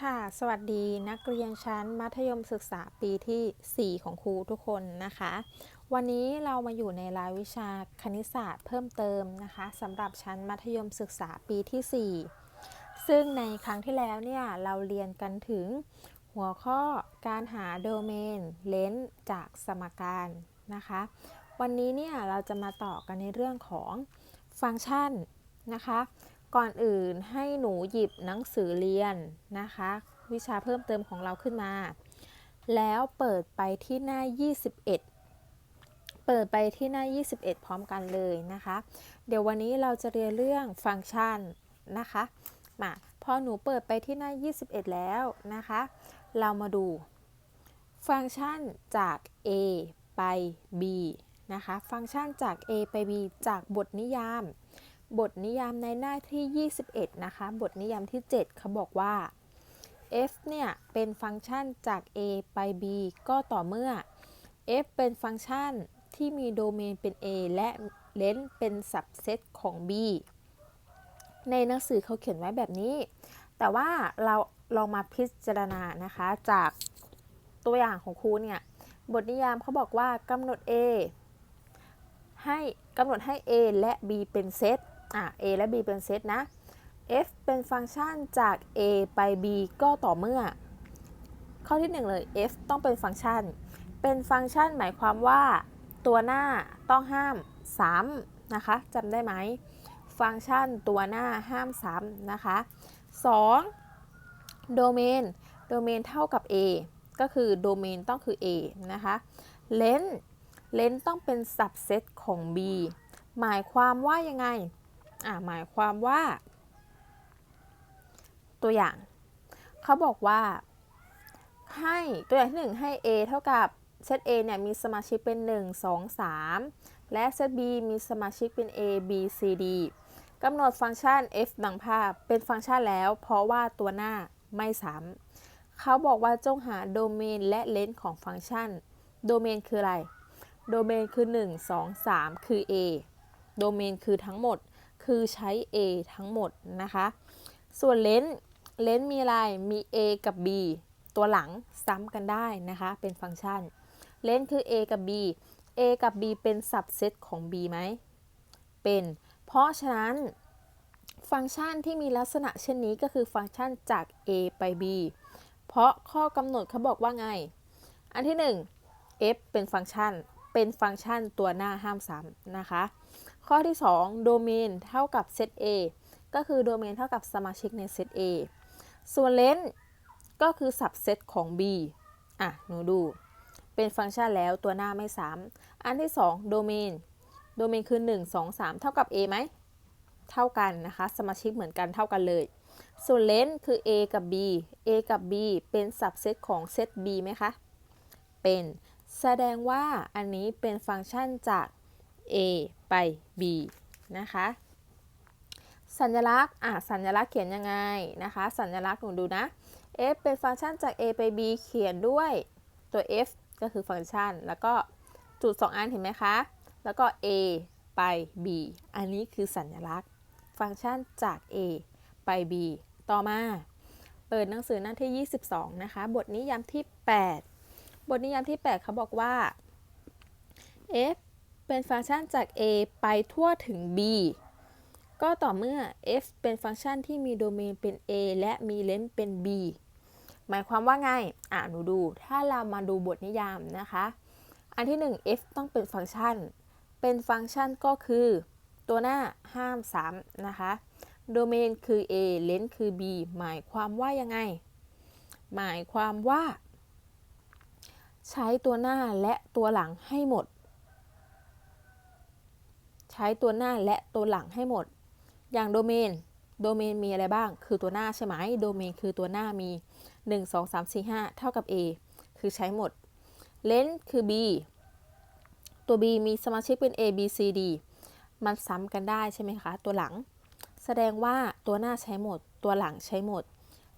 ค่ะ สวัสดีนักเรียนชั้นมัธยมศึกษาปีที่ 4 ของครูทุกคนนะคะ วันนี้เรามาอยู่ในรายวิชาคณิตศาสตร์เพิ่มเติมนะคะสำหรับชั้นมัธยมศึกษาปีที่ 4 ซึ่งในครั้งที่แล้วเนี่ยเราเรียนกันถึงหัวข้อการหาโดเมนเลนส์จากสมการนะคะ วันนี้เนี่ยเราจะมาต่อกันในเรื่องของฟังก์ชันนะคะ ก่อนอื่นให้หนูหยิบหนังสือเรียนนะคะ วิชาเพิ่มเติมของเราขึ้นมา แล้วเปิดไปที่หน้า 21 เปิดไปที่หน้า 21 พร้อมกันเลยนะคะ เดี๋ยววันนี้เราจะเรียนเรื่องฟังก์ชันนะคะมาพอหนูเปิดไปที่หน้า 21 แล้วนะคะ เรามาดู ฟังก์ชันจาก a ไป b นะคะ ฟังก์ชันจาก a ไป b จากบทนิยาม บทนิยามในหน้าที่ 21 นะคะ บทนิยามที่ 7 เขาบอกว่า f เนี่ย เป็นฟังก์ชันจาก a ไป b ก็ต่อเมื่อ f เป็นฟังก์ชันที่มีโดเมนเป็น a และเลนเป็นสับเซตของ b ในหนังสือเขาเขียนไว้แบบนี้ แต่ว่าเราลองมาพิจารณานะคะ จากตัวอย่างของครูเนี่ย บทนิยามเขาบอกว่ากำหนด a ให้กำหนดให้ a และ b เป็นเซต อะ a และ b เป็นเซตนะ f เป็นฟังก์ชันจาก a ไป b ก็ต่อเมื่อ ข้อที่ 1 เลย f ต้องเป็นฟังก์ชัน เป็นฟังก์ชันหมายความว่าตัวหน้าต้องห้ามซ้ำนะคะจำได้ไหม ฟังก์ชันตัวหน้าห้ามซ้ำนะคะ 2. โดเมน โดเมนเท่ากับ a ก็คือโดเมนต้องคือ a นะคะเลนเลนต้องเป็นสับเซตของ b หมายความว่ายังไง อ่าหมายความว่า ตัวอย่าง เขาบอกว่า ให้ตัวอย่างที่1ให้ a เท่ากับเซต a เนี่ยมีสมาชิกเป็น 1 2 3 และเซต b มีสมาชิกเป็น a b c d กำหนดฟังก์ชัน f ดังภาพเป็นฟังก์ชันแล้ว เพราะว่าตัวหน้าไม่ซ้ำเขาบอกว่าจงหาโดเมนและเลนส์ของฟังก์ชัน โดเมนคืออะไร โดเมนคือ 1 2 3 คือ a โดเมนคือทั้งหมด คือใช้ a ทั้งหมดนะคะ ส่วนเลนส์เลนส์มีอะไร มี a กับ b ตัวหลังซ้ำกันได้นะคะ เป็นฟังก์ชัน เลนส์คือ a กับ b a กับ b เป็นสับเซตของ b ไหม เป็น เพราะฉะนั้น ฟังก์ชันที่มีลักษณะเช่นนี้ก็คือฟังก์ชันจาก a ไป b เพราะข้อกำหนดเขาบอกว่าไง อันที่ 1 f เป็นฟังก์ชัน เป็นฟังก์ชันตัวหน้าห้ามซ้ำนะคะ ข้อที่ 2 โดเมนเท่ากับเซต a ก็คือโดเมนเท่ากับสมาชิกในเซต a ส่วนเลนส์ก็คือสับเซตของ b อะ หนูดู เป็นฟังก์ชันแล้วตัวหน้าไม่ซ้ำอันที่ 2 โดเมน โดเมนคือ 1 2 3 เท่ากับ a ไหม เท่ากันนะคะ สมาชิกเหมือนกันเท่ากันเลย ส่วนเลนส์คือ a กับ b a กับ b เป็นสับเซตของเซต b ไหมคะ เป็น แสดงว่าอันนี้เป็นฟังก์ชันจาก a ไป b นะคะ สัญลักษณ์อะสัญลักษณ์เขียนยังไงนะคะ สัญลักษณ์หนูดูนะ f เป็นฟังก์ชันจาก a ไป b เขียนด้วยตัว f ก็คือฟังก์ชัน แล้วก็จุด 2 อันเห็นไหมคะ แล้วก็ a ไป b อันนี้คือสัญลักษณ์ ฟังก์ชันจาก a ไป b ต่อมา เปิดหนังสือหน้าที่ 22 นะคะ บทนิยามที่ 8 บทนิยามที่ 8 เขาบอกว่า f เป็นฟังก์ชันจาก a ไปทั่วถึง b ก็ต่อเมื่อ f เป็นฟังก์ชันที่มีโดเมนเป็น a และมีเลนส์เป็น b หมายความว่าไง อ่าหนูดู ถ้าเรามาดูบทนิยามนะคะ อันที่ 1 f ต้องเป็นฟังก์ชัน เป็นฟังก์ชันก็คือ ตัวหน้าห้ามซ้ำนะคะ โดเมนคือ a เลนส์คือ b หมายความว่ายังไง หมายความว่า ใช้ตัวหน้าและตัวหลังให้หมด ใช้ตัวหน้าและตัวหลังให้หมด อย่างโดเมน โดเมนมีอะไรบ้าง คือตัวหน้าใช่ไหม โดเมนคือตัวหน้ามี 1 2 3 4 5 เท่ากับ a คือใช้หมด เลนส์คือ b ตัว b มีสมาชิกเป็น a b c d มันซ้ำกันได้ใช่ไหมคะ ตัวหลัง แสดงว่าตัวหน้าใช้หมด ตัวหลังใช้หมด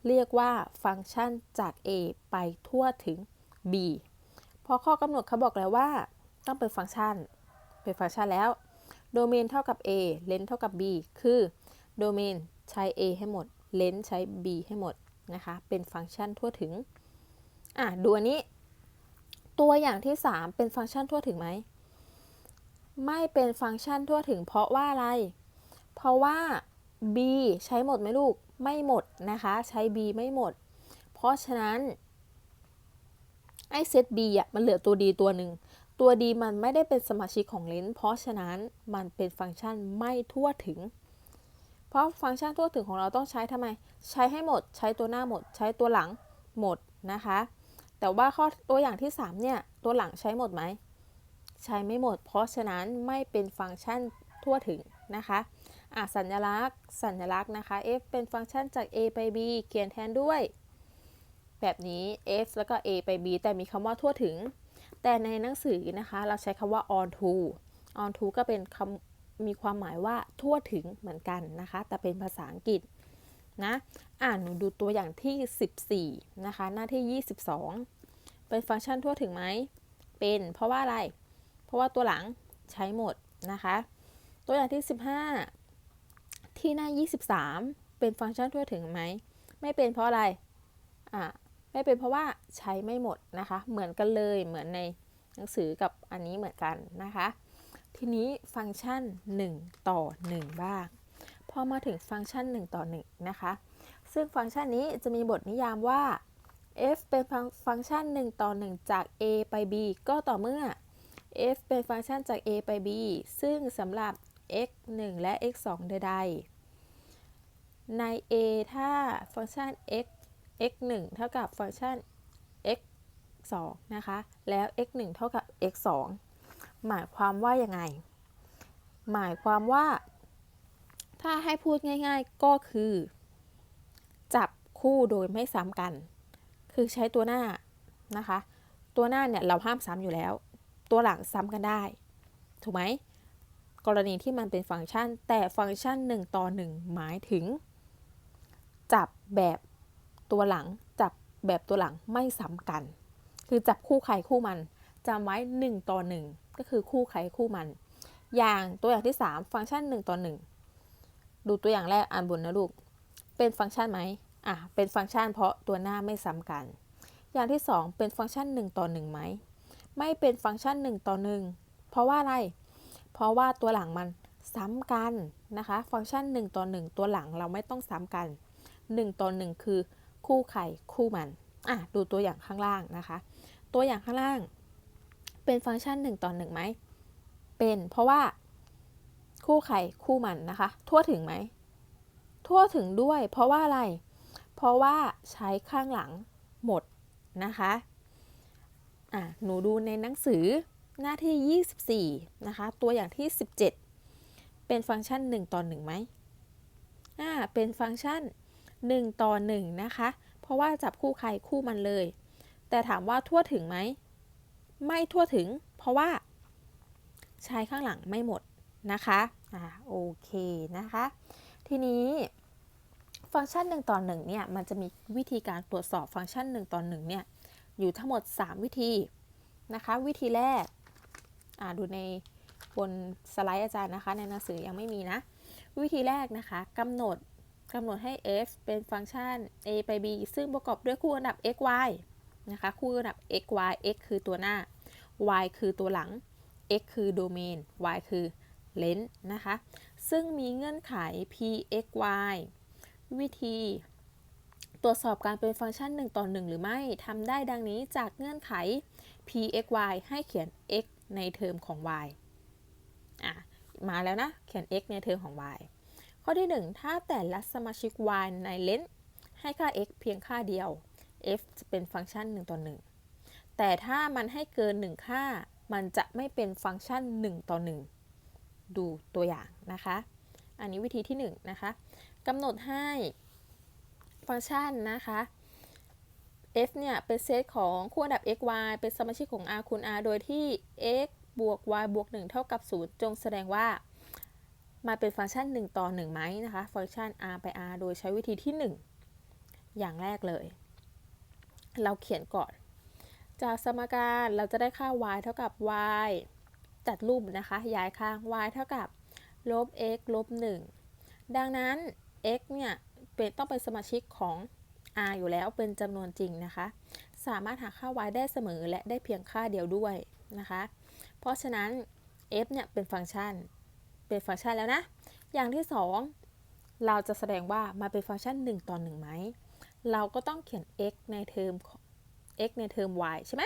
เรียกว่าฟังก์ชันจาก a ไปทั่วถึง b พอข้อกำหนดเขาบอกแล้วว่า ต้องเป็นฟังก์ชัน เป็นฟังก์ชันแล้ว โดเมนเท่ากับ a เลนส์เท่ากับ b คือโดเมนใช้ a ให้หมด เลนส์ใช้ b ให้หมดนะคะ เป็นฟังก์ชันทั่วถึง อะ ดูอันนี้ ตัวอย่างที่ 3 เป็นฟังก์ชันทั่วถึงไหม ไม่เป็นฟังก์ชันทั่วถึง เพราะว่าอะไร เพราะว่า b ใช้หมดไหมลูก ไม่หมดนะคะ ใช้ b ไม่หมด เพราะฉะนั้น ไอเซต b อะ มันเหลือตัว d ตัวหนึ่ง ตัว d มันไม่ได้เป็นสมาชิกของเลนส์เพราะฉะนั้นมันเป็นฟังก์ชันไม่ทั่วถึง เพราะฟังก์ชันทั่วถึงของเราต้องใช้ทำไม ใช้ให้หมด ใช้ตัวหน้าหมด ใช้ตัวหลังหมดนะคะ แต่ว่าข้อตัวอย่างที่ 3 เนี่ย ตัวหลังใช้หมดไหม ใช้ไม่หมด เพราะฉะนั้นไม่เป็นฟังก์ชันทั่วถึงนะคะอะสัญลักษณ์ สัญลักษณ์นะคะ f เป็นฟังก์ชันจาก a ไป b เขียนแทนด้วย แบบนี้ f แล้วก็ a ไป b แต่มีคำว่าทั่วถึง แต่ในหนังสือนะคะ เราใช้คำว่า on to on to ก็เป็นคำมีความหมายว่าทั่วถึงเหมือนกันนะคะ แต่เป็นภาษาอังกฤษนะอ่านหนูดูตัวอย่างที่ 14 นะคะ หน้าที่ 22 เป็นฟังก์ชันทั่วถึงไหม เป็น เพราะว่าอะไร เพราะว่าตัวหลังใช้หมดนะคะ ตัวอย่างที่ 15 ที่หน้า 23 เป็นฟังก์ชันทั่วถึงไหม ไม่เป็นเพราะอะไร อ่า ไม่เป็นเพราะว่าใช้ไม่หมดนะคะ เหมือนกันเลยเหมือนในหนังสือกับอันนี้เหมือนกันนะคะ ทีนี้ฟังก์ชัน 1 ต่อ 1 บ้าง พอมาถึงฟังก์ชัน 1 ต่อ 1 นะคะ ซึ่งฟังก์ชันนี้จะมีบทนิยามว่า f เป็นฟังก์ชัน 1 ต่อ 1 จาก a ไป b ก็ต่อเมื่อ f เป็นฟังก์ชันจาก a ไป b ซึ่งสำหรับ x 1 และ x 2ใดๆ ใน a ถ้าฟังก์ชัน x x 1เท่ากับฟังก์ชัน x 2นะคะ แล้ว x 1เท่ากับ x 2หมายความว่ายังไง หมายความว่า ถ้าให้พูดง่าย ๆ ก็คือ จับคู่โดยไม่ซ้ำกัน คือใช้ตัวหน้านะคะ ตัวหน้าเนี่ยเราห้ามซ้ำอยู่แล้ว ตัวหลังซ้ำกันได้ ถูกไหม กรณีที่มันเป็นฟังก์ชัน แต่ฟังก์ชัน 1 ต่อ 1 หมายถึง จับแบบ ตัวหลังจับแบบตัวหลังไม่ซ้ำกัน คือจับคู่ใครคู่มันจำไว้ 1 ต่อ 1 ก็คือคู่ใครคู่มัน อย่างตัวอย่างที่ 3 ฟังก์ชัน 1 ต่อ 1 ดูตัวอย่างแรกอ่านบนนะลูก เป็นฟังก์ชันไหมอะเป็นฟังก์ชันเพราะตัวหน้าไม่ซ้ำกัน อย่างที่ 2 เป็นฟังก์ชัน 1 ต่อ1ไหมไม่เป็นฟังก์ชัน 1 ต่อ 1 เพราะว่าอะไร เพราะว่าตัวหลังมันซ้ำกันนะคะ ฟังก์ชัน 1 ต่อ 1 ตัวหลังเราไม่ต้องซ้ำกัน 1 ต่อ 1 คือ คู่ใครคู่มันอะดูตัวอย่างข้างล่างนะคะ ตัวอย่างข้างล่าง เป็นฟังก์ชัน1ต่อ1ไหมเป็นเพราะว่า คู่ใครคู่มันนะคะ ทั่วถึงไหมทั่วถึงด้วย เพราะว่าอะไร เพราะว่าใช้ข้างหลังหมดนะคะอะหนูดูในหนังสือหน้าที่ 24 นะคะ ตัวอย่างที่ 17 เป็นฟังก์ชัน 1 ต่อ1ไหมอ่าเป็นฟังก์ชัน 1 ต่อ 1 นะคะ เพราะว่าจับคู่ใครคู่มันเลย แต่ถามว่าทั่วถึงไหม ไม่ทั่วถึง เพราะว่าใช้ข้างหลังไม่หมดนะคะอ่าโอเคนะคะ ทีนี้ฟังก์ชัน1ต่อ1เนี่ยมันจะมีวิธีการตรวจสอบฟังก์ชัน1ต่อ1เนี่ยอยู่ทั้งหมด 3 วิธีนะคะ วิธีแรกอ่าดูในบนสไลด์อาจารย์นะคะ ในหนังสือยังไม่มีนะ วิธีแรกนะคะกำหนด กำหนดให้ f เป็นฟังก์ชัน a ไป b ซึ่งประกอบด้วยคู่อันดับ x y นะคะ คู่อันดับ x y x คือตัวหน้า y คือตัวหลัง x คือโดเมน y คือเลนส์นะคะ ซึ่งมีเงื่อนไข p x y วิธี ตรวจสอบการเป็นฟังก์ชัน 1 ต่อ 1 หรือไม่ทำได้ดังนี้จากเงื่อนไข p x y ให้เขียน x ในเทอมของ y อะ มาแล้วนะ เขียน x ในเทอมของ y ข้อที่ 1 ถ้าแต่ละสมาชิก y ในเลนส์ให้ค่า x เพียงค่าเดียว f จะเป็นฟังก์ชัน1ต่อ1 แต่ถ้ามันให้เกิน 1 ค่า มันจะไม่เป็นฟังก์ชัน 1 ต่อ 1 ดูตัวอย่างนะคะ อันนี้วิธีที่ 1 นะคะกำหนดให้ฟังก์ชันนะคะ f เนี่ยเป็นเซตของคู่อันดับ x y เป็นสมาชิกของ r คูณ r โดยที่ x บวก y บวก 1 เท่ากับ 0 จงแสดงว่า มาเป็นฟังก์ชัน 1 ต่อ1ไหมนะคะ ฟังก์ชัน r ไป r โดยใช้วิธีที่ 1 อย่างแรกเลย เราเขียนก่อน จากสมการเราจะได้ค่า y เท่ากับ y จัดรูปนะคะ ย้ายข้าง y เท่ากับลบ x ลบ 1 ดังนั้น x เนี่ยเป็นต้องเป็นสมาชิกของ r อยู่แล้วเป็นจำนวนจริงนะคะ สามารถหาค่า y ได้เสมอและได้เพียงค่าเดียวด้วยนะคะ เพราะฉะนั้น f เนี่ยเป็นฟังก์ชัน เป็นฟังก์ชันแล้วนะ อย่างที่ 2 เราจะแสดงว่ามันเป็นฟังก์ชัน 1 ต่อ1ไหม เราก็ต้องเขียน x ในเทอม x ในเทอม y ใช่ไหม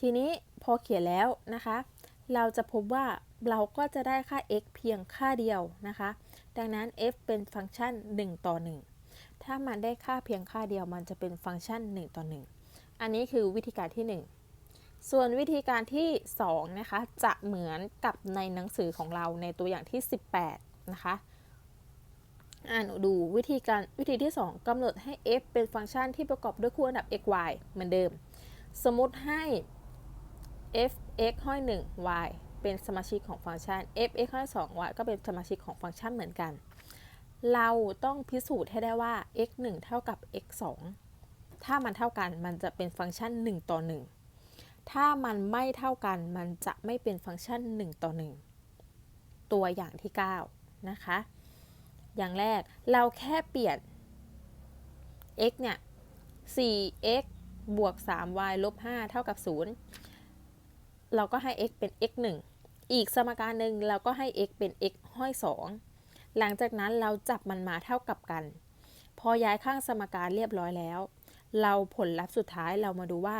ทีนี้พอเขียนแล้วนะคะ เราจะพบว่าเราก็จะได้ค่า x เพียงค่าเดียวนะคะ ดังนั้น f เป็นฟังก์ชัน 1 ต่อ 1 ถ้ามันได้ค่าเพียงค่าเดียวมันจะเป็นฟังก์ชัน 1 ต่อ 1 อันนี้คือวิธีการที่ 1 ส่วนวิธีการที่2นะคะจะเหมือนกับในหนังสือของเราในตัวอย่างที่ 18 นะคะอ่านดูวิธีการวิธีที่ 2กำหนดให้ f เป็นฟังก์ชันที่ประกอบด้วยคู่อันดับ x y เหมือนเดิม สมมติให้ f x ห้อย 1 y เป็นสมาชิกของฟังก์ชัน f x ห้อย 2 y ก็เป็นสมาชิกของฟังก์ชันเหมือนกัน เราต้องพิสูจน์ให้ได้ว่า x 1 เท่ากับ x 2ถ้ามันเท่ากันมันจะเป็นฟังก์ชัน 1 ต่อ 1 ถ้ามันไม่เท่ากันมันจะไม่เป็นฟังก์ชัน 1 ต่อ 1 ตัวอย่างที่ 9 นะคะ อย่างแรกเราแค่เปลี่ยน x เนี่ย 4x บวก 3y ลบ 5 เท่ากับ 0 เราก็ให้ x เป็น x 1 อีกสมการหนึ่งเราก็ให้ x เป็น x ห้อย 2 หลังจากนั้นเราจับมันมาเท่ากับกัน พอย้ายข้างสมการเรียบร้อยแล้ว เราผลลัพธ์สุดท้ายเรามาดูว่า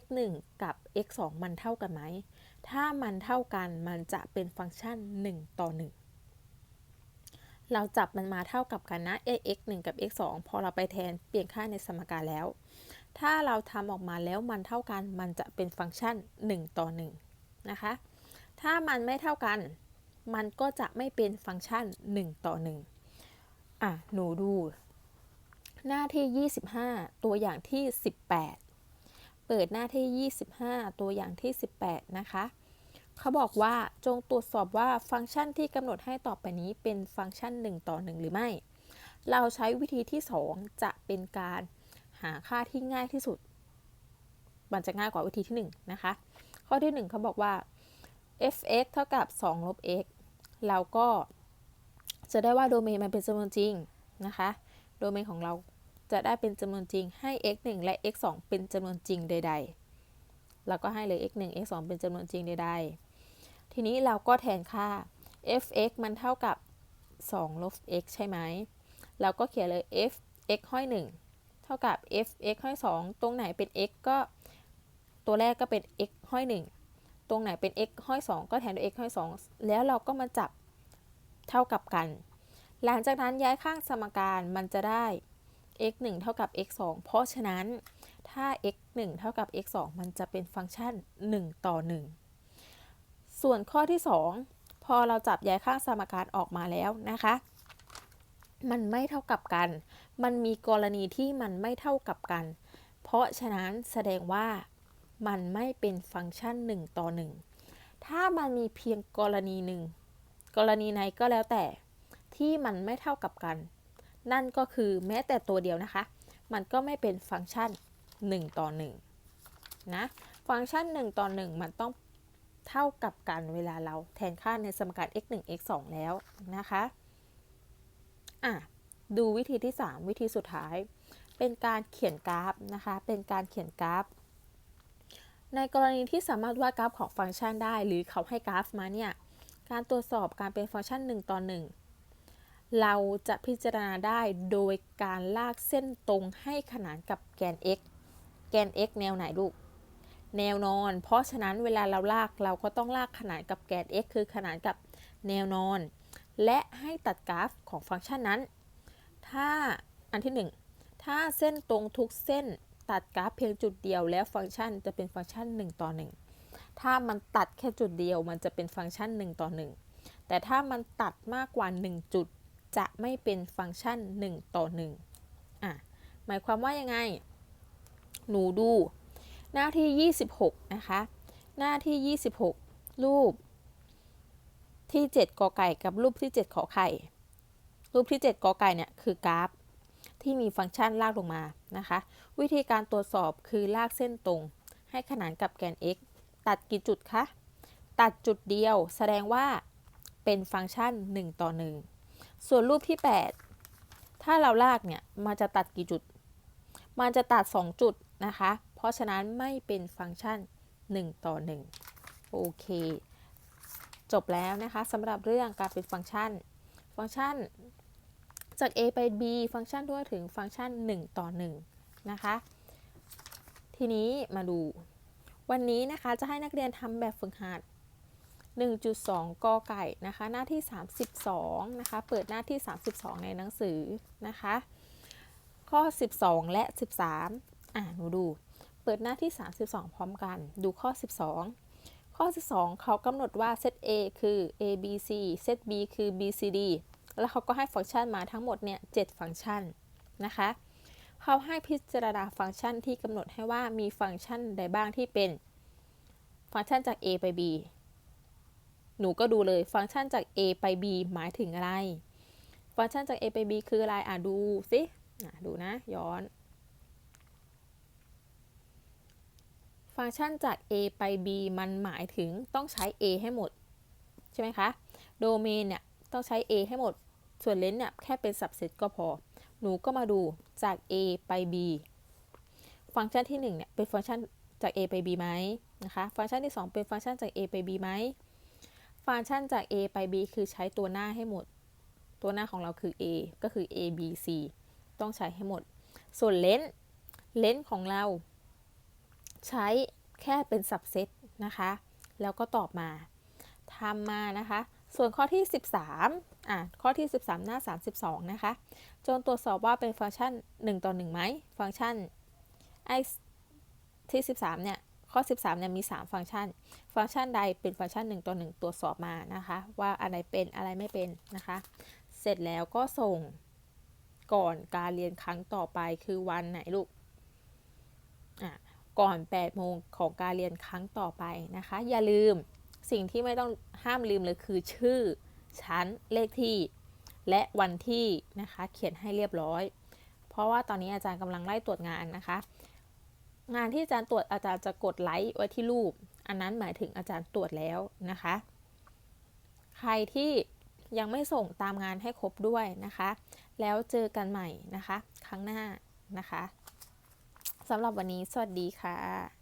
x 1กับ x 2มันเท่ากันไหม ถ้ามันเท่ากันมันจะเป็นฟังก์ชัน 1 ต่อ 1 เราจับมันมาเท่ากับกันนะ x 1กับ x 2พอเราไปแทนเปลี่ยนค่าในสมการแล้ว ถ้าเราทำออกมาแล้วมันเท่ากันมันจะเป็นฟังก์ชัน 1 ต่อ 1 นะคะ ถ้ามันไม่เท่ากัน มันก็จะไม่เป็นฟังก์ชัน 1 ต่อ 1 อะ หนูดู หน้าที่ 25 ตัวอย่างที่ 18 เปิดหน้าที่ 25 ตัวอย่างที่ 18 นะคะ เขาบอกว่าจงตรวจสอบว่าฟังก์ชันที่กำหนดให้ต่อไปนี้เป็นฟังก์ชัน 1 ต่อ 1 หรือไม่ เราใช้วิธีที่ 2 จะเป็นการหาค่าที่ง่ายที่สุด มันจะง่ายกว่าวิธีที่ 1 นะคะ ข้อที่ 1เขาบอกว่า f(x) เท่ากับ 2 ลบ x เราก็จะได้ว่าโดเมนมันเป็นจำนวนจริงนะคะ โดเมนของเรา จะได้เป็นจำนวนจริงให้ x 1และ x 2เป็นจำนวนจริงใดๆเราก็ให้เลย x 1 x 2เป็นจำนวนจริงใด ๆ ทีนี้เราก็แทนค่า f(x) มันเท่ากับ 2 ลบ x ใช่ไหม เราก็เขียนเลย f x ห้อย 1 เท่ากับ f x ห้อย 2 ตรงไหนเป็น x ก็ ตัวแรกก็เป็น x ห้อย 1 ตรงไหนเป็น x ห้อย 2 ก็แทนด้วย x ห้อย 2 แล้วเราก็มาจับเท่ากับกัน หลังจากนั้นย้ายข้างสมการมันจะได้ x 1เท่ากับ x 2เพราะฉะนั้นถ้า x 1เท่ากับ x 2มันจะเป็นฟังก์ชัน 1 ต่อ 1 ส่วนข้อที่ 2 พอเราจับย้ายข้างสมการออกมาแล้วนะคะ มันไม่เท่ากับกัน มันมีกรณีที่มันไม่เท่ากับกัน เพราะฉะนั้นแสดงว่ามันไม่เป็นฟังก์ชัน 1 ต่อ 1 ถ้ามันมีเพียงกรณีหนึ่ง กรณีไหนก็แล้วแต่ที่มันไม่เท่ากับกัน นั่นก็คือแม้แต่ตัวเดียวนะคะ มันก็ไม่เป็นฟังก์ชัน 1 ต่อ1นะฟังก์ชัน 1 ต่อ 1 มันต้องเท่ากับกันเวลาเราแทนค่าในสมการ x 1 x 2แล้วนะคะอะดูวิธีที่ 3 วิธีสุดท้าย เป็นการเขียนกราฟนะคะ เป็นการเขียนกราฟ ในกรณีที่สามารถวาดกราฟของฟังก์ชันได้ หรือเขาให้กราฟมาเนี่ย การตรวจสอบการเป็นฟังก์ชัน 1 ต่อ 1 เราจะพิจารณาได้โดยการลากเส้นตรงให้ขนานกับแกน x แกน x แนวไหนลูก แนวนอน เพราะฉะนั้นเวลาเราลากเราก็ต้องลากขนานกับแกน x คือขนานกับแนวนอน และให้ตัดกราฟของฟังก์ชันนั้น ถ้าอันที่ 1 ถ้าเส้นตรงทุกเส้นตัดกราฟเพียงจุดเดียวแล้วฟังก์ชันจะเป็นฟังก์ชัน 1 ต่อ 1 ถ้ามันตัดแค่จุดเดียวมันจะเป็นฟังก์ชัน 1 ต่อ 1 แต่ถ้ามันตัดมากกว่า 1 จุด จะไม่เป็นฟังก์ชัน 1 ต่อ1อะหมายความว่ายังไง หนูดู หน้าที่ 26 นะคะ หน้าที่ 26 รูปที่ 7กอไก่กับรูปที่ 7 ขอไข่ รูปที่ 7กอไก่เนี่ยคือกราฟ ที่มีฟังก์ชันลากลงมานะคะ วิธีการตรวจสอบคือลากเส้นตรง ให้ขนานกับแกน x ตัดกี่จุดคะ ตัดจุดเดียวแสดงว่าเป็นฟังก์ชัน 1 ต่อ 1 ส่วนรูปที่ 8 ถ้าเราลากเนี่ยมันจะตัดกี่จุด มันจะตัด 2 จุดนะคะ เพราะฉะนั้นไม่เป็นฟังก์ชัน 1 ต่อ 1 โอเค จบแล้วนะคะสำหรับเรื่องการเป็นฟังก์ชัน ฟังก์ชันจาก a ไป b ฟังก์ชันด้วยถึงฟังก์ชัน 1 ต่อ 1 นะคะ ทีนี้มาดู วันนี้นะคะจะให้นักเรียนทำแบบฝึกหัด 1.2 กอไก่นะคะ หน้าที่ 32 นะคะ เปิดหน้าที่ 32 ในหนังสือนะคะ ข้อ 12 และ 13 อ่าหนูดู เปิดหน้าที่ 32 พร้อมกัน ดูข้อ 12 ข้อ 12 เขากำหนดว่าเซต A คือ A B C เซต B คือ B C D แล้วเขาก็ให้ฟังก์ชันมาทั้งหมดเนี่ย7ฟังก์ชันนะคะ เขาให้พิจารณาฟังก์ชันที่กำหนดให้ว่ามีฟังก์ชันใดบ้างที่เป็นฟังก์ชันจาก A ไป B หนูก็ดูเลยฟังก์ชันจาก A ไป B หมายถึงอะไร ฟังก์ชันจาก A ไป B คืออะไรอะดูสิดูนะย้อน ฟังก์ชันจาก A ไป B มันหมายถึงต้องใช้ A ให้หมด ใช่ไหมคะโดเมนเนี่ยต้องใช้ A ให้หมด ส่วนเลนเนี่ยแค่เป็นสับเซตก็พอ หนูก็มาดูจาก A ไป B ฟังก์ชันที่1เนี่ยเป็นฟังก์ชันจาก A ไป B ไหมนะคะ ฟังก์ชันที่ 2 เป็นฟังก์ชันจาก A ไป B ไหม ฟังก์ชันจาก A ไป B คือใช้ตัวหน้าให้หมด ตัวหน้าของเราคือ A ก็คือ A B C ต้องใช้ให้หมด ส่วนเลนส์เลนส์ของเรา ใช้แค่เป็นสับเซตนะคะ แล้วก็ตอบมาทำมานะคะ ส่วนข้อที่ 13อะข้อที่ 13 หน้า 32 นะคะ จนตรวจสอบว่าเป็นฟังก์ชัน 1 ต่อ1ไหมฟังก์ชันไอที่ 13 เนี่ย ข้อ 13เนี่ยมี 3 ฟังก์ชัน ฟังก์ชันใดเป็นฟังก์ชัน 1 ต่อ 1 ตรวจสอบมานะคะ ว่าอะไรเป็นอะไรไม่เป็นนะคะ เสร็จแล้วก็ส่งก่อนการเรียนครั้งต่อไปคือวันไหนลูกอะก่อน8โมงของการเรียนครั้งต่อไปนะคะ อย่าลืมสิ่งที่ไม่ต้องห้ามลืมเลยคือชื่อ ชั้น เลขที่ และวันที่นะคะ เขียนให้เรียบร้อย เพราะว่าตอนนี้อาจารย์กำลังไล่ตรวจงานนะคะ งานที่อาจารย์ตรวจอาจารย์จะกดไลค์ไว้ที่รูป อันนั้นหมายถึงอาจารย์ตรวจแล้วนะคะ ใครที่ยังไม่ส่งตามงานให้ครบด้วยนะคะ แล้วเจอกันใหม่นะคะ ครั้งหน้านะคะสำหรับวันนี้สวัสดีค่ะ